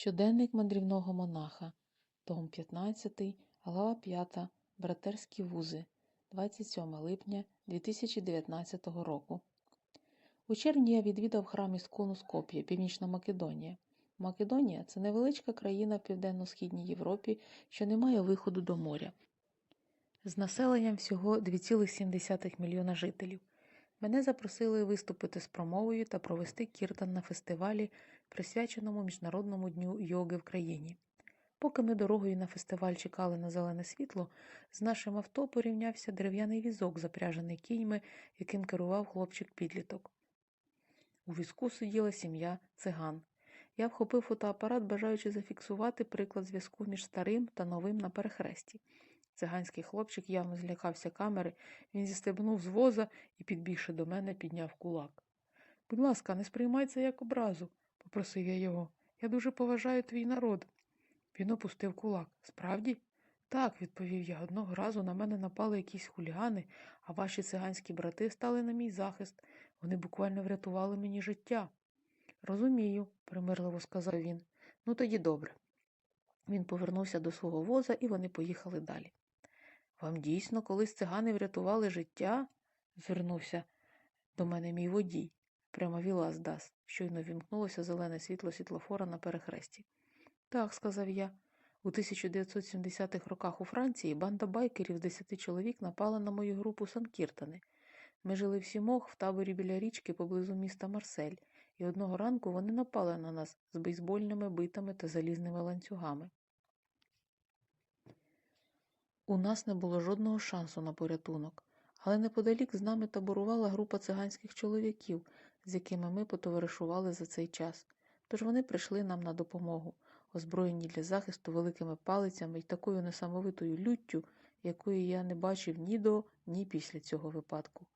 Щоденник мандрівного монаха, том 15, глава 5, Братерські вузи, 27 липня 2019 року. У червні я відвідав храм Іскону Скоп'є, Північна Македонія. Македонія це невеличка країна в південно-східній Європі, що не має виходу до моря. З населенням всього 2,7 мільйона жителів. Мене запросили виступити з промовою та провести кіртан на фестивалі, присвяченому Міжнародному дню йоги в країні. Поки ми дорогою на фестиваль чекали на зелене світло, з нашим авто порівнявся дерев'яний візок, запряжений кіньми, яким керував хлопчик-підліток. У візку сиділа сім'я циган. Я вхопив фотоапарат, бажаючи зафіксувати приклад зв'язку між старим та новим на перехресті. Циганський хлопчик явно злякався камери, він зістебнув з воза і, підбігши до мене, підняв кулак. Будь ласка, не сприймай це як образу, попросив я його. Я дуже поважаю твій народ. Він опустив кулак. Справді? Так, відповів я. Одного разу на мене напали якісь хулігани, а ваші циганські брати стали на мій захист. Вони буквально врятували мені життя. Розумію, примирливо сказав він. Ну тоді добре. Він повернувся до свого воза, і вони поїхали далі. Вам дійсно колись цигани врятували життя? звернувся до мене мій водій, прямо віла здас. Щойно вімкнулося зелене світло світлофора на перехресті. Так, сказав я. У 1970-х роках у Франції банда байкерів з десяти чоловік напала на мою групу Санкіртани. Ми жили в сімох в таборі біля річки поблизу міста Марсель, і одного ранку вони напали на нас з бейсбольними битами та залізними ланцюгами. У нас не було жодного шансу на порятунок, але неподалік з нами таборувала група циганських чоловіків, з якими ми потоваришували за цей час. Тож вони прийшли нам на допомогу, озброєні для захисту великими палицями і такою несамовитою люттю, якої я не бачив ні до, ні після цього випадку.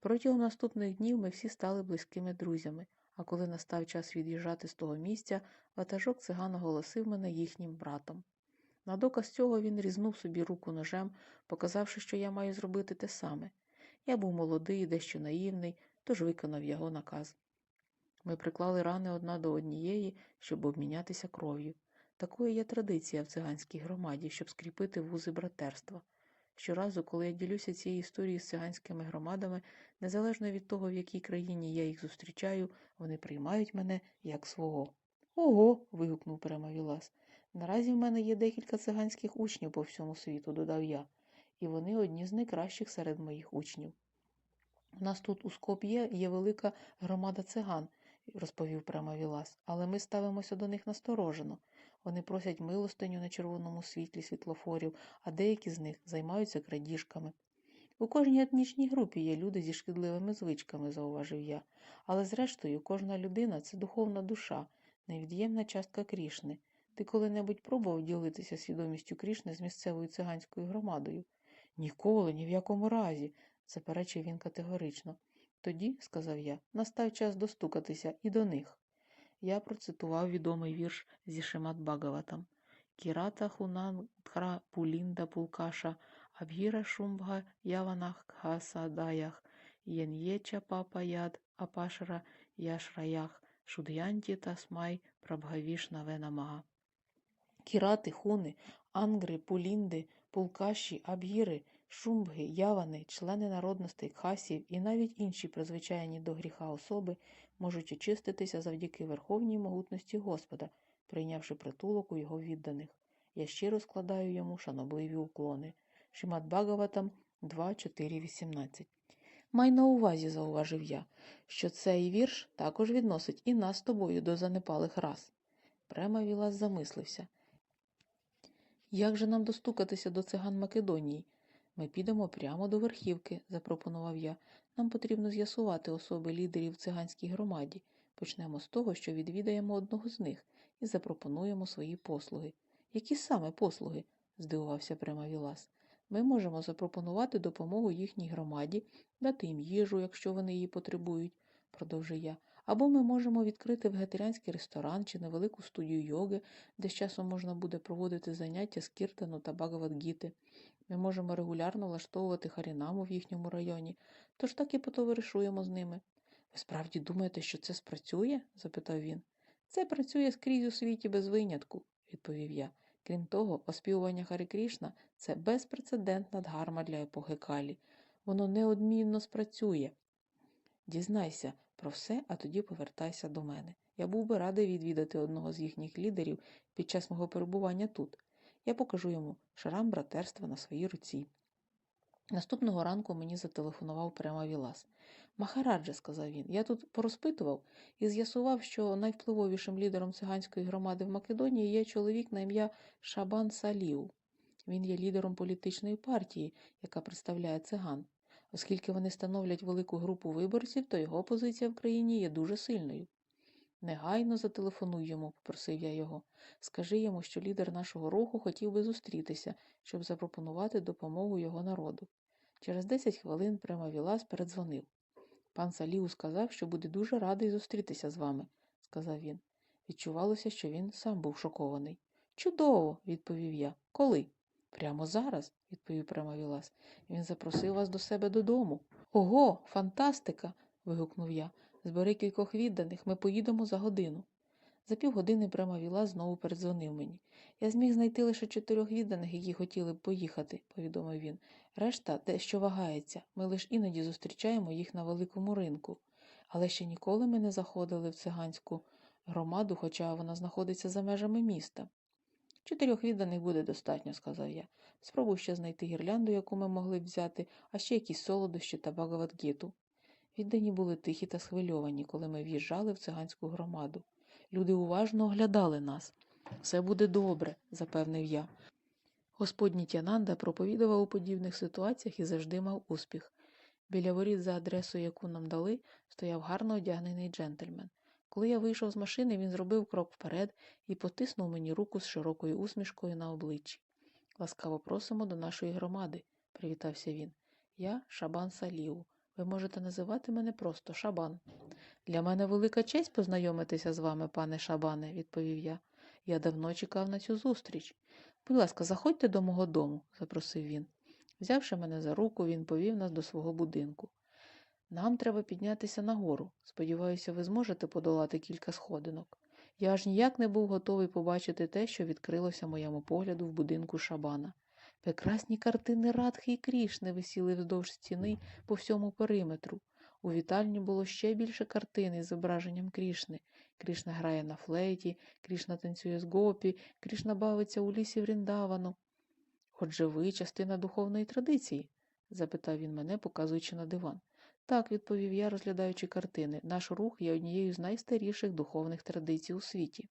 Протягом наступних днів ми всі стали близькими друзями, а коли настав час від'їжджати з того місця, ватажок циган оголосив мене їхнім братом. На доказ цього він різнув собі руку ножем, показавши, що я маю зробити те саме. Я був молодий дещо наївний, тож виконав його наказ. Ми приклали рани одна до однієї, щоб обмінятися кров'ю. Такою є традиція в циганській громаді, щоб скріпити вузи братерства. Щоразу, коли я ділюся цією історією з циганськими громадами, незалежно від того, в якій країні я їх зустрічаю, вони приймають мене як свого. Ого. вигукнув Перемавілас. Наразі в мене є декілька циганських учнів по всьому світу, додав я, і вони одні з найкращих серед моїх учнів. У нас тут у Скоп'є є велика громада циган, розповів Премавілас, але ми ставимося до них насторожено. Вони просять милостиню на червоному світлі світлофорів, а деякі з них займаються крадіжками. У кожній етнічній групі є люди зі шкідливими звичками, зауважив я, але зрештою кожна людина це духовна душа, невід'ємна частка Крішни. Ти коли-небудь пробував ділитися свідомістю Крішни з місцевою циганською громадою? Ніколи, ні в якому разі, заперечив він категорично. Тоді, сказав я, настав час достукатися і до них. Я процитував відомий вірш зі Шимат Багаватам. Кірата хунан тхра пулінда пулкаша, абгіра шумбга яванах кхасадаях, єн'єча папа яд апашра яшраях, шуд'янті тасмай прабгавішна венамага. Кірати, хуни, ангри, пулінди, пулкаші, абгіри, шумбги, явани, члени народностей кхасів і навіть інші призвичайні до гріха особи можуть очиститися завдяки верховній могутності Господа, прийнявши притулок у його відданих. Я щиро складаю йому шанобливі уклони. Шимат Багаватам 2.4.18 Май на увазі, зауважив я, що цей вірш також відносить і нас з тобою до занепалих рас. Према Вілас замислився. Як же нам достукатися до циган Македонії? Ми підемо прямо до верхівки, запропонував я. Нам потрібно з'ясувати особи лідерів циганській громаді. Почнемо з того, що відвідаємо одного з них і запропонуємо свої послуги. Які саме послуги? здивувався Према Вілас. Ми можемо запропонувати допомогу їхній громаді, дати їм їжу, якщо вони її потребують, продовжив я. Або ми можемо відкрити вегетаріанський ресторан чи невелику студію йоги, де з часом можна буде проводити заняття з кіртану та багаватгіти. Ми можемо регулярно влаштовувати харінаму в їхньому районі, тож так і потоваришуємо з ними. Ви справді думаєте, що це спрацює? запитав він. Це працює скрізь у світі без винятку, відповів я. Крім того, оспівування Харі Крішна – це безпрецедентна дгарма для епохи Калі. Воно неодмінно спрацює. Дізнайся про все, а тоді повертайся до мене. Я був би радий відвідати одного з їхніх лідерів під час мого перебування тут. Я покажу йому шрам братерства на своїй руці. Наступного ранку мені зателефонував прямо Вілас. Махарадже, сказав він, я тут порозпитував і з'ясував, що найвпливовішим лідером циганської громади в Македонії є чоловік на ім'я Шабан Саліу. Він є лідером політичної партії, яка представляє циган. Оскільки вони становлять велику групу виборців, то його позиція в країні є дуже сильною. Негайно зателефонуй йому, попросив я його. Скажи йому, що лідер нашого руху хотів би зустрітися, щоб запропонувати допомогу його народу. Через 10 хвилин прямо Вілас передзвонив. Пан Саліу сказав, що буде дуже радий зустрітися з вами, сказав він. Відчувалося, що він сам був шокований. Чудово, відповів я. Коли? Прямо зараз, відповів прямо Вілас. Він запросив вас до себе додому. Ого, фантастика. вигукнув я. Збери кількох відданих, ми поїдемо за годину. За півгодини прямо Вілас знову передзвонив мені. Я зміг знайти лише чотирьох відданих, які хотіли б поїхати, повідомив він. Решта дещо вагається. Ми лише іноді зустрічаємо їх на великому ринку. Але ще ніколи ми не заходили в циганську громаду, хоча вона знаходиться за межами міста. Чотирьох відданих буде достатньо, сказав я. Спробуй ще знайти гірлянду, яку ми могли б взяти, а ще якісь солодощі та багаватгіту. Віддані були тихі та схвильовані, коли ми в'їжджали в циганську громаду. Люди уважно оглядали нас. Все буде добре, запевнив я. Господній Тянанда проповідував у подібних ситуаціях і завжди мав успіх. Біля воріт за адресою, яку нам дали, стояв гарно одягнений джентльмен. Коли я вийшов з машини, він зробив крок вперед і потиснув мені руку з широкою усмішкою на обличчі. Ласкаво просимо до нашої громади, привітався він. Я Шабан Саліу. Ви можете називати мене просто Шабан. Для мене велика честь познайомитися з вами, пане Шабане, відповів я. Я давно чекав на цю зустріч. Будь ласка, заходьте до мого дому, запросив він. Взявши мене за руку, він повів нас до свого будинку. Нам треба піднятися нагору. Сподіваюся, ви зможете подолати кілька сходинок. Я аж ніяк не був готовий побачити те, що відкрилося моєму погляду в будинку Шабана. Прекрасні картини Радхи і Крішни висіли вздовж стіни по всьому периметру. У вітальні було ще більше картин із зображенням Крішни. Крішна грає на флейті, Крішна танцює з гопі, Крішна бавиться у лісі Вріндавану. Отже, ви частина духовної традиції? запитав він мене, показуючи на диван. Так, відповів я, розглядаючи картини, наш рух є однією з найстаріших духовних традицій у світі.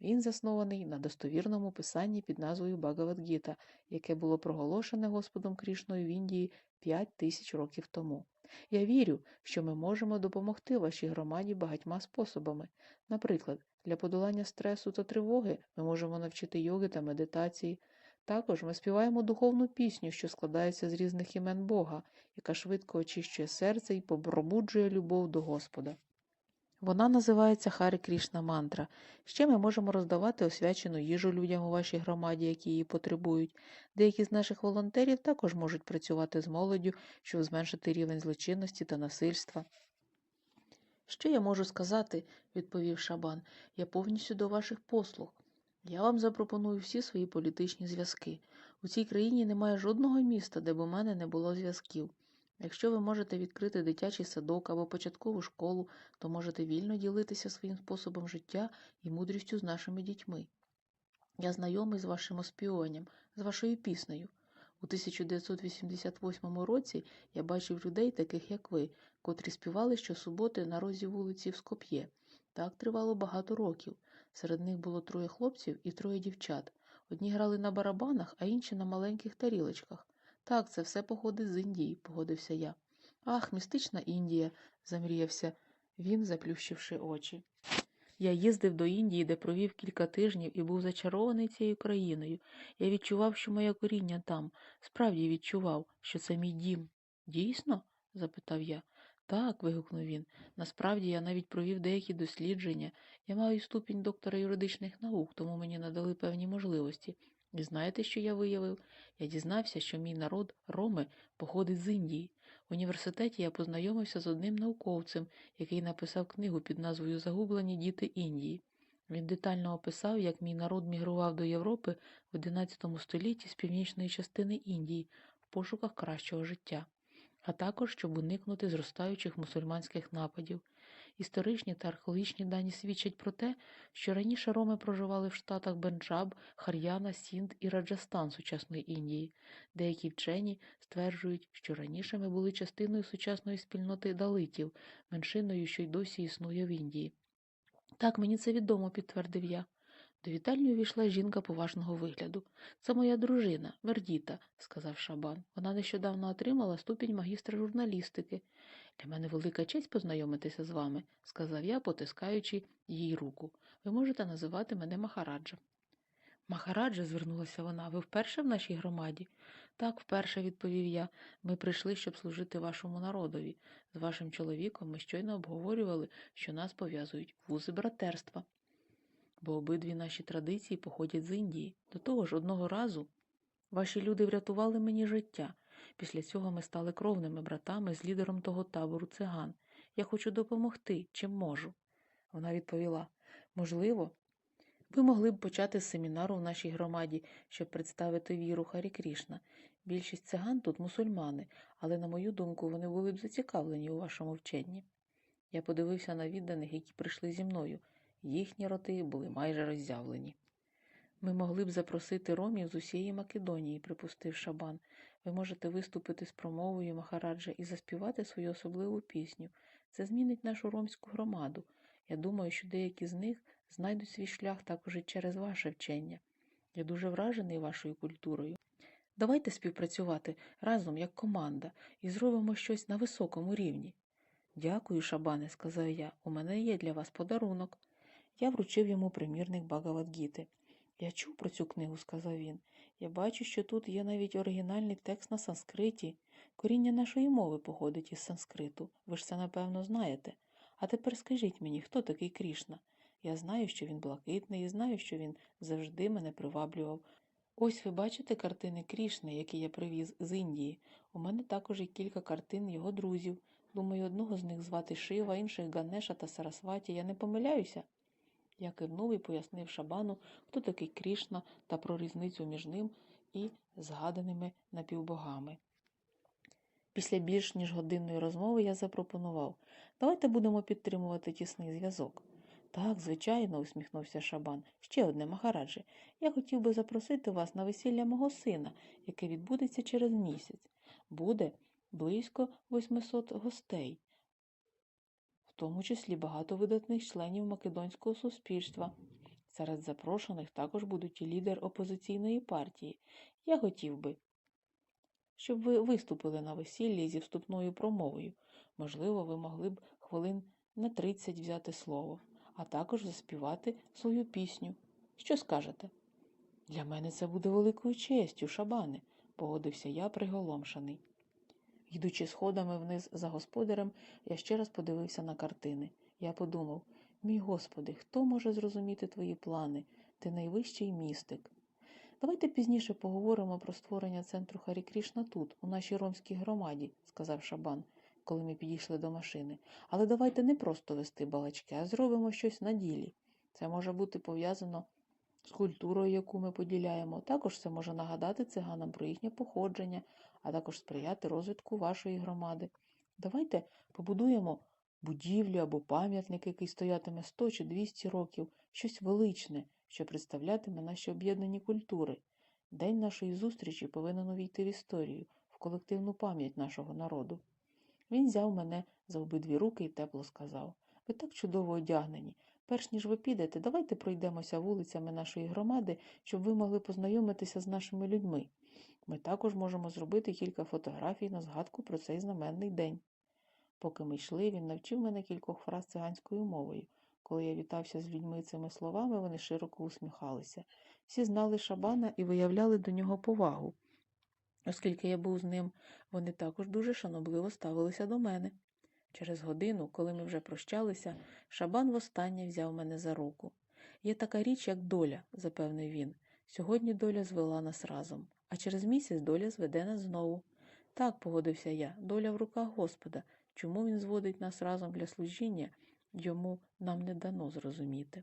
Він заснований на достовірному писанні під назвою Багавадгіта, яке було проголошене Господом Крішною в Індії п'ять тисяч років тому. Я вірю, що ми можемо допомогти вашій громаді багатьма способами. Наприклад, для подолання стресу та тривоги ми можемо навчити йоги та медитації. Також ми співаємо духовну пісню, що складається з різних імен Бога, яка швидко очищує серце і пробуджує любов до Господа. Вона називається Харі Крішна мантра. Ще ми можемо роздавати освячену їжу людям у вашій громаді, які її потребують. Деякі з наших волонтерів також можуть працювати з молоддю, щоб зменшити рівень злочинності та насильства. Що я можу сказати, відповів Шабан, я повністю до ваших послуг. Я вам запропоную всі свої політичні зв'язки. У цій країні немає жодного міста, де б у мене не було зв'язків. Якщо ви можете відкрити дитячий садок або початкову школу, то можете вільно ділитися своїм способом життя і мудрістю з нашими дітьми. Я знайомий з вашим оспіванням, з вашою піснею. У 1988 році я бачив людей, таких як ви, котрі співали щосуботи на розі вулиці в Скоп'є. Так тривало багато років. Серед них було троє хлопців і троє дівчат. Одні грали на барабанах, а інші на маленьких тарілочках. Так, це все походить з Індії, погодився я. Ах, містична Індія, замріявся він, заплющивши очі. Я їздив до Індії, де провів кілька тижнів і був зачарований цією країною. Я відчував, що моє коріння там, справді відчував, що це мій дім. Дійсно? запитав я. Так, вигукнув він. Насправді я навіть провів деякі дослідження. Я маю ступінь доктора юридичних наук, тому мені надали певні можливості. І знаєте, що я виявив? Я дізнався, що мій народ, роми, походить з Індії. В університеті я познайомився з одним науковцем, який написав книгу під назвою Загублені діти Індії. Він детально описав, як мій народ мігрував до Європи в XI столітті з північної частини Індії в пошуках кращого життя, а також щоб уникнути зростаючих мусульманських нападів. Історичні та археологічні дані свідчать про те, що раніше роми проживали в штатах Бенджаб, Хар'яна, Сінд і Раджастан сучасної Індії. Деякі вчені стверджують, що раніше ми були частиною сучасної спільноти далитів, меншиною, що й досі існує в Індії. Так, мені це відомо, підтвердив я. До вітальні увійшла жінка поважного вигляду. Це моя дружина, Вердіта, сказав Шабан. Вона нещодавно отримала ступінь магістра журналістики. Для мене велика честь познайомитися з вами, сказав я, потискаючи їй руку. Ви можете називати мене Махараджа. Махараджа, звернулася вона, ви вперше в нашій громаді? Так, вперше, відповів я. Ми прийшли, щоб служити вашому народові. З вашим чоловіком ми щойно обговорювали, що нас пов'язують вузи братерства. Бо обидві наші традиції походять з Індії. До того ж, одного разу ваші люди врятували мені життя. Після цього ми стали кровними братами з лідером того табору циган. Я хочу допомогти, чим можу. Вона відповіла можливо, ви могли б почати з семінару в нашій громаді, щоб представити віру Харі Крішна. Більшість циган тут мусульмани, але, на мою думку, вони були б зацікавлені у вашому вченні. Я подивився на відданих, які прийшли зі мною. Їхні роти були майже роззявлені. Ми могли б запросити ромів з усієї Македонії, припустив Шабан. Ви можете виступити з промовою Махараджа і заспівати свою особливу пісню. Це змінить нашу ромську громаду. Я думаю, що деякі з них знайдуть свій шлях також і через ваше вчення. Я дуже вражений вашою культурою. Давайте співпрацювати разом як команда і зробимо щось на високому рівні. Дякую, Шабане, сказав я. У мене є для вас подарунок. Я вручив йому примірник Багавадгіти. Я чув про цю книгу, сказав він. Я бачу, що тут є навіть оригінальний текст на санскриті. Коріння нашої мови походить із санскриту. Ви ж це, напевно, знаєте. А тепер скажіть мені, хто такий Крішна? Я знаю, що він блакитний, і знаю, що він завжди мене приваблював. Ось ви бачите картини Крішни, які я привіз з Індії. У мене також є кілька картин його друзів. Думаю, одного з них звати Шива, інших Ганеша та Сарасваті. Я не помиляюся. Я кивнув і пояснив Шабану, хто такий Крішна та про різницю між ним і згаданими напівбогами. Після більш ніж годинної розмови я запропонував давайте будемо підтримувати тісний зв'язок. Так, звичайно, усміхнувся Шабан. Ще одне, Махарадже. Я хотів би запросити вас на весілля мого сина, яке відбудеться через місяць. Буде близько 800 гостей, тому числі багато видатних членів македонського суспільства. Серед запрошених також будуть і лідер опозиційної партії. Я хотів би, щоб ви виступили на весіллі зі вступною промовою. Можливо, ви могли б хвилин на 30 взяти слово, а також заспівати свою пісню. Що скажете? Для мене це буде великою честю, шабане, погодився я приголомшений. Йдучи сходами вниз за господарем, я ще раз подивився на картини. Я подумав мій Господи, хто може зрозуміти твої плани? Ти найвищий містик. Давайте пізніше поговоримо про створення центру Харі Крішна тут, у нашій ромській громаді, сказав Шабан, коли ми підійшли до машини. Але давайте не просто вести балачки, а зробимо щось на ділі. Це може бути пов'язано з культурою, яку ми поділяємо. Також це може нагадати циганам про їхнє походження, а також сприяти розвитку вашої громади. Давайте побудуємо будівлю або пам'ятник, який стоятиме 100 чи 200 років, щось величне, що представлятиме наші об'єднані культури. День нашої зустрічі повинен увійти в історію, в колективну пам'ять нашого народу. Він взяв мене за обидві руки і тепло сказав Ви так чудово одягнені. Перш ніж ви підете, давайте пройдемося вулицями нашої громади, щоб ви могли познайомитися з нашими людьми. Ми також можемо зробити кілька фотографій на згадку про цей знаменний день. Поки ми йшли, він навчив мене кількох фраз циганською мовою. Коли я вітався з людьми цими словами, вони широко усміхалися. Всі знали шабана і виявляли до нього повагу. Оскільки я був з ним, вони також дуже шанобливо ставилися до мене. Через годину, коли ми вже прощалися, шабан востаннє взяв мене за руку. Є така річ, як доля, запевнив він. Сьогодні доля звела нас разом, а через місяць доля зведе нас знову. Так, погодився я, доля в руках Господа. Чому він зводить нас разом для служіння, йому нам не дано зрозуміти.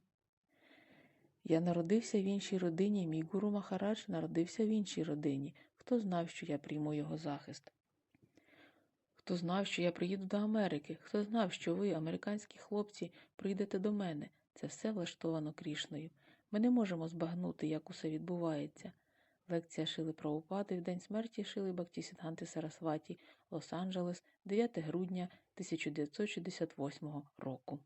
Я народився в іншій родині, мій гуру Махарадж народився в іншій родині. Хто знав, що я прийму його захист? Хто знав, що я приїду до Америки? Хто знав, що ви, американські хлопці, прийдете до мене? Це все влаштовано Крішною. Ми не можемо збагнути, як усе відбувається. Лекція Шили Правопади в день смерті Шили Бактісідганти Сарасваті, Лос-Анджелес, 9 грудня 1968 року.